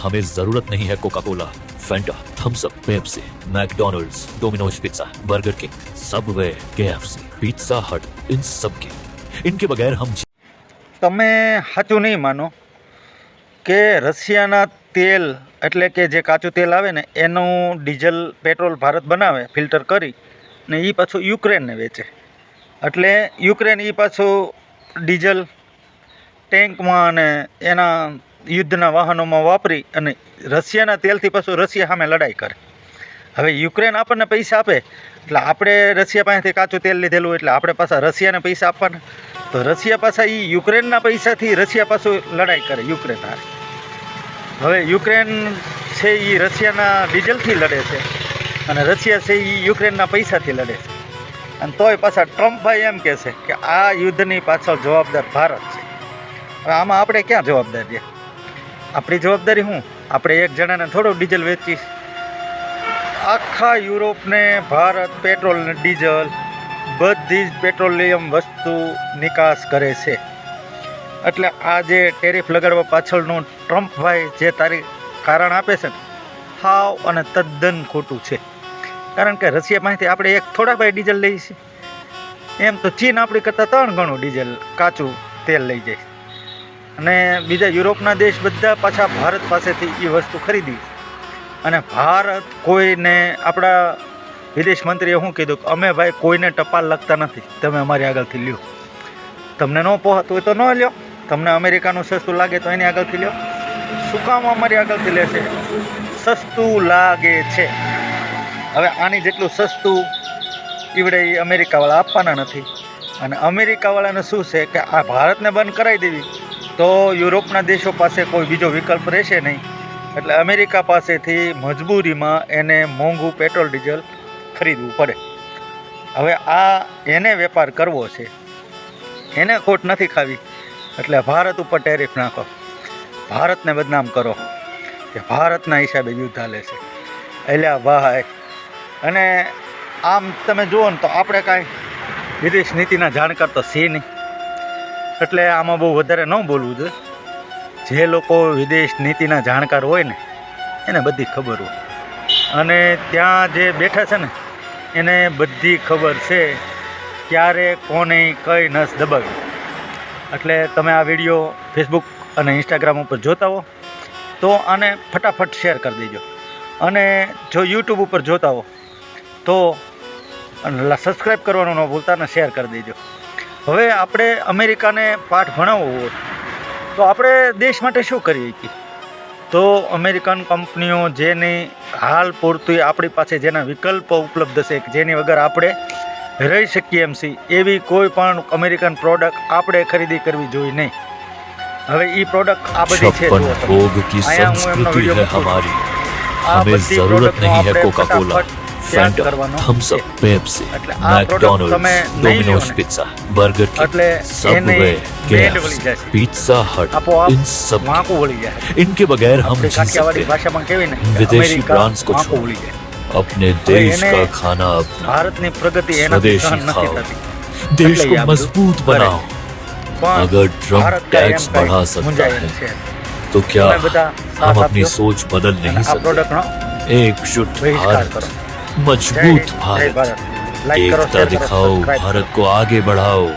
हमें जरूरत नहीं है Coca Cola Fanta Thums Up Pepsi McDonald's Domino's Pizza Burger King Subway KFC Pizza Hut इन सब के इनके बगैर हम તમે સાચું નહીં માનો કે રશિયાના તેલ એટલે કે જે કાચું તેલ આવે ને એનું ડીઝલ પેટ્રોલ ભારત બનાવે ફિલ્ટર કરી ને એ પાછું યુક્રેનને વેચે એટલે યુક્રેન એ પાછું ડીઝલ ટેન્કમાં અને એના યુદ્ધના વાહનોમાં વાપરી અને રશિયાના તેલથી પાછું રશિયા સામે લડાઈ કરે. હવે યુક્રેન આપણને પૈસા આપે, એટલે આપણે રશિયા પાસેથી કાચું તેલ લીધેલું એટલે આપણે પાછા રશિયાને પૈસા આપવાના. તો રશિયા પાછા એ યુક્રેનના પૈસાથી રશિયા પાછું લડાઈ કરે યુક્રેન હારે. હવે યુક્રેન છે એ રશિયાના ડીઝલથી લડે છે અને રશિયા છે એ યુક્રેનના પૈસાથી લડે છે. અને તોય પાછા ટ્રમ્પભાઈ એમ કહે છે કે આ યુદ્ધની પાછળ જવાબદાર ભારત છે. હવે આમાં આપણે ક્યાં જવાબદાર છે આપણી જવાબદારી શું? આપણે એક જણાને થોડું ડીઝલ વેચી આખા યુરોપને ભારત પેટ્રોલ ને ડીઝલ બધી જ પેટ્રોલિયમ વસ્તુ નિકાસ કરે છે. એટલે આ જે ટેરિફ લગાડવા પાછળનું ટ્રમ્પભાઈ જે તારી કારણ આપે છે હાવ અને તદ્દન ખોટું છે. કારણ કે રશિયા પાસેથી આપણે એક થોડા ભાઈ ડીઝલ લઈએ છીએ. એમ તો ચીન આપણી કરતાં ત્રણ ગણું ડીઝલ કાચું તેલ લઈ જાય. અને બીજા યુરોપના દેશ બધા પાછા ભારત પાસેથી એ વસ્તુ ખરીદી. અને ભારત કોઈને આપણા વિદેશ મંત્રીએ શું કીધું કે અમે ભાઈ કોઈને ટપાલ લખતા નથી, તમે અમારી આગળથી લ્યો. તમને ન પહોંચતું હોય તો ન લ્યો. તમને અમેરિકાનું સસ્તું લાગે તો એની આગળથી લ્યો. શું કામ અમારી આગળથી લેશે? સસ્તું લાગે છે. હવે આની જેટલું સસ્તું ઈવડે એ અમેરિકાવાળા આપવાના નથી. અને અમેરિકાવાળાને શું છે કે આ ભારતને બંધ કરાવી દેવી. તો યુરોપના દેશો પાસે કોઈ બીજો વિકલ્પ રહેશે નહીં. એટલે અમેરિકા પાસેથી મજબૂરીમાં એને મોંઘું પેટ્રોલ ડીઝલ ખરીદવું પડે. હવે આ એને વેપાર કરવો છે. એને ખોટ નથી ખાવી. એટલે ભારત ઉપર ટેરિફ નાખો. ભારતને બદનામ કરો. કે ભારતના હિસાબે યુદ્ધ હાલે છે. એટલે ભાઈ. અને આમ તમે જુઓ ને તો આપણે કાંઈ વિદેશ નીતિના જાણકાર તો સી નહીં. એટલે આમાં બહુ વધારે ન બોલવું જોઈએ. જે લોકો વિદેશ નીતિના જાણકાર હોય ને, એને બધી ખબર હોય. અને ત્યાં જે બેઠા છે ને, એને બધી ખબર છે ક્યારે કોને કઈ નસ દબાવી. એટલે તમે આ વીડિયો ફેસબુક અને ઇન્સ્ટાગ્રામ ઉપર જોતા હો. તો આને ફટાફટ શેર કરી દેજો. અને જો યુટ્યુબ ઉપર જોતા હો, તો સબસ્ક્રાઈબ કરવાનું ન ભૂલતા અને શેર કરી દેજો. હવે આપણે અમેરિકાને પાઠ ભણાવવો હોય તો આપણે દેશ માટે શું કરી શકીએ તો અમેરિકન કંપનીઓ જેની હાલ પૂરતી આપણી પાસે જેના વિકલ્પો ઉપલબ્ધ છે જેની વગર આપણે રહી શકીએ એમ સી એવી કોઈ પણ અમેરિકન પ્રોડક્ટ આપણે ખરીદી કરવી જોઈએ નહીં. હવે એ પ્રોડક્ટ આ બધી છે ભોગ હું એમનો વીડિયો હમારી. હમે જરૂરત નહીં હે Coca Cola में हमारी આ हमें બધી जरूरत પ્રોડક્ટનો नहीं है આપણે कोका कोला ફટાફટ ત્યાગ फेंटा કરવાનો थम्स છે. अप पेप्सी એટલે આ product તમે मैकडोनल्ड्स નહીં લ્યો डोमिनोज ને, पिज्जा बर्गर એટલે किंग એને सबवे બેન્ડ વળી केएफसी જશે. पिज्जा हट આપોઆપ इन सब વાંકું વળી જાય इनके बगैर हम આપણી जी કાઠિયાવાડી सकते हैं ભાષામાં કેવી ને કે વિદેશી અમેરિકા brands को વાંકું छोड़ વળી જાય अपने देश इन्हें का खाना अपना ભારતની પ્રગતિ એનાથી स्वदेशी સહન નથી खाओ થતી देश એટલે को આ બધું मजबूत કરે. बनाओ પણ अगर ट्रम्प ભારત કાંઈ टैक्स એમ કાંઈ बढ़ा सकता મૂંઝાયેલું है છે तो क्या તમે બધા हम સાથ अपनी આપજો सोच बदल અને नहीं આ सकते પ્રોડક્ટનો एकजुट બહિષ્કાર भारत કરો જય मजबूत भारत एकता दिखाओ भारत को आगे बढ़ाओ